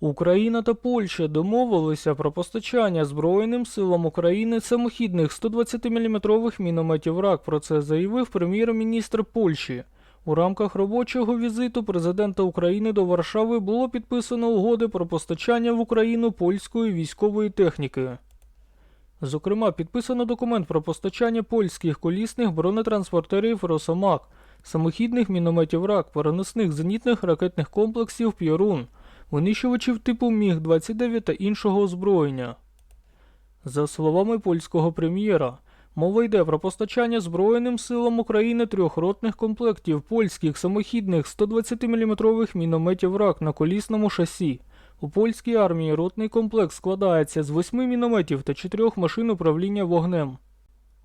Україна та Польща домовилися про постачання Збройним силам України самохідних 120-мм мінометів РАК. Про це заявив прем'єр-міністр Польщі. У рамках робочого візиту президента України до Варшави було підписано угоди про постачання в Україну польської військової техніки. Зокрема, підписано документ про постачання польських колісних бронетранспортерів Росомак, самохідних мінометів РАК, переносних зенітних ракетних комплексів П'єрун, винищувачів типу Міг-29 та іншого озброєння. За словами польського прем'єра, мова йде про постачання Збройним силам України трьох ротних комплектів польських самохідних 120-мм мінометів РАК на колісному шасі. У польській армії ротний комплекс складається з восьми мінометів та чотирьох машин управління вогнем.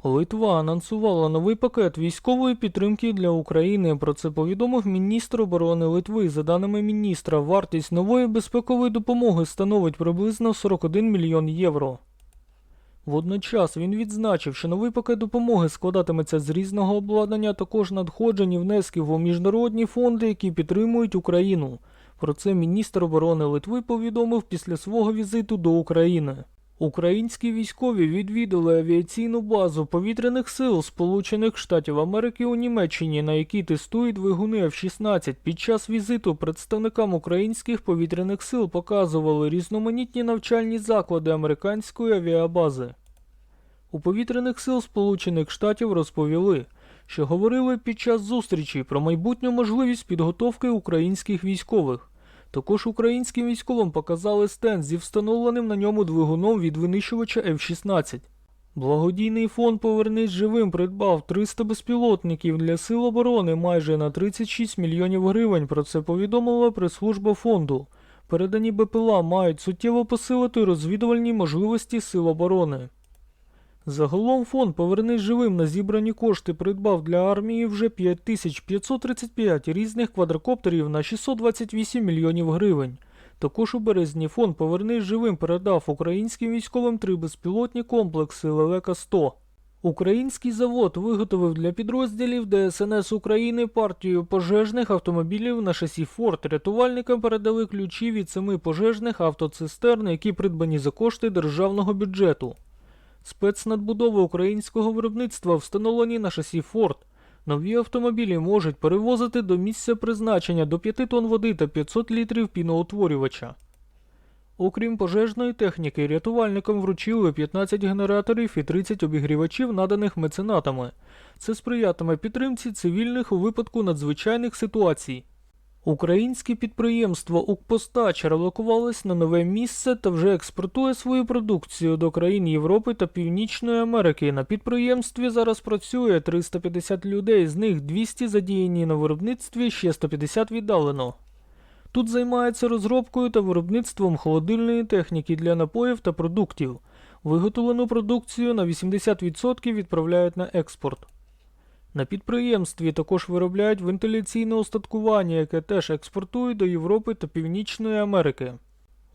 Литва анонсувала новий пакет військової підтримки для України. Про це повідомив міністр оборони Литви. За даними міністра, вартість нової безпекової допомоги становить приблизно 41 мільйон євро. Водночас він відзначив, що новий пакет допомоги складатиметься з різного обладнання, також надходжень і внесків у міжнародні фонди, які підтримують Україну. Про це міністр оборони Литви повідомив після свого візиту до України. Українські військові відвідали авіаційну базу повітряних сил Сполучених Штатів Америки у Німеччині, на якій тестують двигуни F-16. Під час візиту представникам українських повітряних сил показували різноманітні навчальні заклади американської авіабази. У повітряних сил Сполучених Штатів розповіли, що говорили під час зустрічі про майбутню можливість підготовки українських військових. Також українським військовим показали стенд зі встановленим на ньому двигуном від винищувача F-16. Благодійний фонд Повернись живим придбав 300 безпілотників для сил оборони майже на 36 мільйонів гривень. Про це повідомила прес-служба фонду. Передані БПЛА мають суттєво посилити розвідувальні можливості сил оборони. Загалом фонд Повернись живим на зібрані кошти придбав для армії вже 5535 різних квадрокоптерів на 628 мільйонів гривень. Також у березні фонд Повернись живим передав українським військовим три безпілотні комплекси Лелека 100. Український завод виготовив для підрозділів ДСНС України партію пожежних автомобілів на шасі Форд. Рятувальникам передали ключі від семи пожежних автоцистерн, які придбані за кошти державного бюджету. Спецнадбудови українського виробництва встановлені на шасі Форд. Нові автомобілі можуть перевозити до місця призначення до 5 тонн води та 500 літрів піноутворювача. Окрім пожежної техніки, рятувальникам вручили 15 генераторів і 30 обігрівачів, наданих меценатами. Це сприятиме підтримці цивільних у випадку надзвичайних ситуацій. Українське підприємство Укпостач релокувалось на нове місце та вже експортує свою продукцію до країн Європи та Північної Америки. На підприємстві зараз працює 350 людей, з них 200 задіяні на виробництві, ще 150 віддалено. Тут займаються розробкою та виробництвом холодильної техніки для напоїв та продуктів. Виготовлену продукцію на 80% відправляють на експорт. На підприємстві також виробляють вентиляційне остаткування, яке теж експортують до Європи та Північної Америки.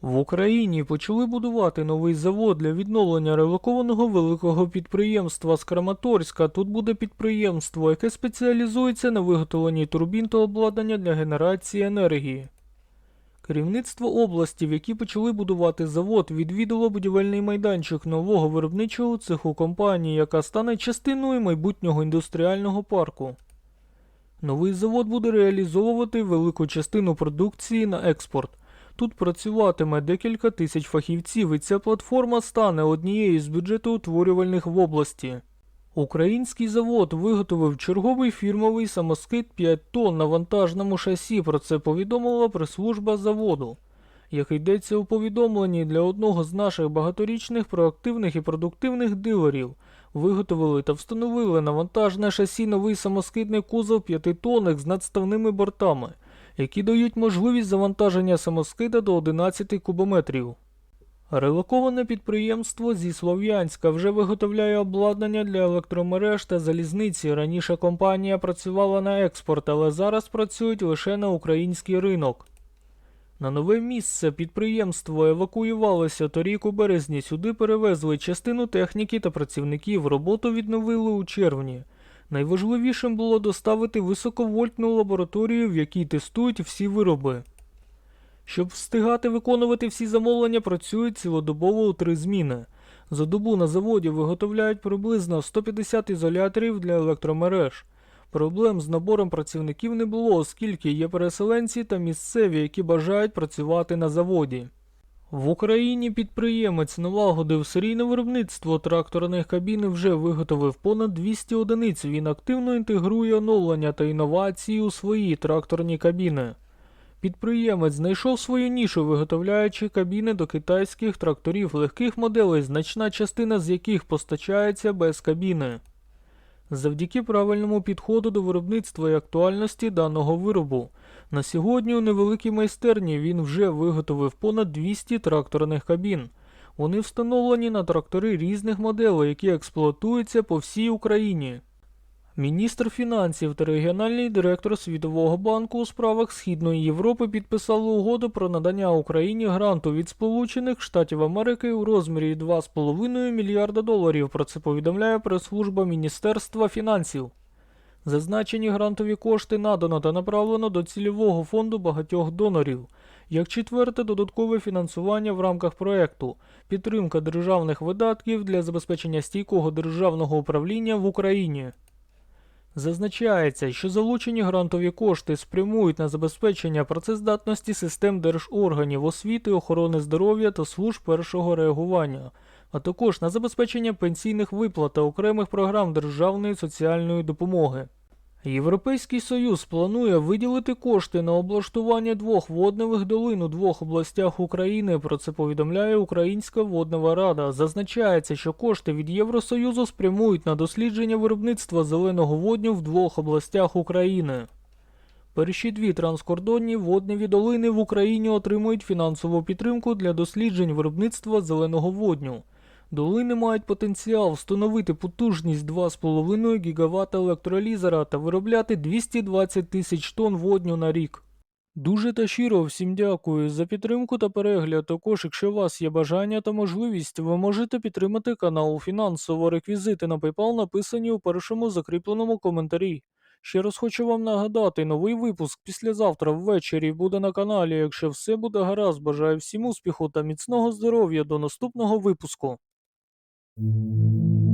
В Україні почали будувати новий завод для відновлення релокованого великого підприємства з Краматорська. Тут буде підприємство, яке спеціалізується на виготовленні турбін та обладнання для генерації енергії. Керівництво області, в якій почали будувати завод, відвідало будівельний майданчик нового виробничого цеху компанії, яка стане частиною майбутнього індустріального парку. Новий завод буде реалізовувати велику частину продукції на експорт. Тут працюватиме декілька тисяч фахівців, і ця платформа стане однією з бюджетоутворювальних в області. Український завод виготовив черговий фірмовий самоскид 5 тонн на вантажному шасі. Про це повідомила прес-служба заводу. Як йдеться у повідомленні для одного з наших багаторічних проактивних і продуктивних дилерів, виготовили та встановили на вантажне шасі новий самоскидний кузов 5 тонник з надставними бортами, які дають можливість завантаження самоскида до 11 кубометрів. Релоковане підприємство зі Слов'янська вже виготовляє обладнання для електромереж та залізниці. Раніше компанія працювала на експорт, але зараз працюють лише на український ринок. На нове місце підприємство евакуювалося торік у березні. Сюди перевезли частину техніки та працівників. Роботу відновили у червні. Найважливішим було доставити високовольтну лабораторію, в якій тестують всі вироби. Щоб встигати виконувати всі замовлення, працюють цілодобово у три зміни. За добу на заводі виготовляють приблизно 150 ізоляторів для електромереж. Проблем з набором працівників не було, оскільки є переселенці та місцеві, які бажають працювати на заводі. В Україні підприємець налагодив серійне виробництво тракторних кабін вже виготовив понад 200 одиниць. Він активно інтегрує оновлення та інновації у свої тракторні кабіни. Підприємець знайшов свою нішу, виготовляючи кабіни до китайських тракторів легких моделей, значна частина з яких постачається без кабіни. Завдяки правильному підходу до виробництва і актуальності даного виробу. На сьогодні у невеликій майстерні він вже виготовив понад 200 тракторних кабін. Вони встановлені на трактори різних моделей, які експлуатуються по всій Україні. Міністр фінансів та регіональний директор Світового банку у справах Східної Європи підписали угоду про надання Україні гранту від Сполучених Штатів Америки у розмірі 2,5 мільярда доларів. Про це повідомляє прес-служба Міністерства фінансів. Зазначені грантові кошти надано та направлено до цільового фонду багатьох донорів. Як четверте, додаткове фінансування в рамках проекту, підтримка державних видатків для забезпечення стійкого державного управління в Україні. Зазначається, що залучені грантові кошти спрямують на забезпечення працездатності систем держорганів освіти, охорони здоров'я та служб першого реагування, а також на забезпечення пенсійних виплат та окремих програм державної соціальної допомоги. Європейський Союз планує виділити кошти на облаштування двох водневих долин у двох областях України. Про це повідомляє Українська воднева рада. Зазначається, що кошти від Євросоюзу спрямують на дослідження виробництва зеленого водню в двох областях України. Перші дві транскордонні водневі долини в Україні отримують фінансову підтримку для досліджень виробництва зеленого водню. Долини мають потенціал встановити потужність 2,5 ГВт електролізера та виробляти 220 тисяч тонн водню на рік. Дуже та щиро всім дякую за підтримку та перегляд. Також, якщо у вас є бажання та можливість, ви можете підтримати канал фінансово. Реквізити на PayPal написані у першому закріпленому коментарі. Ще раз хочу вам нагадати, новий випуск післязавтра ввечері буде на каналі. Якщо все буде гаразд, бажаю всім успіху та міцного здоров'я до наступного випуску. Thank you.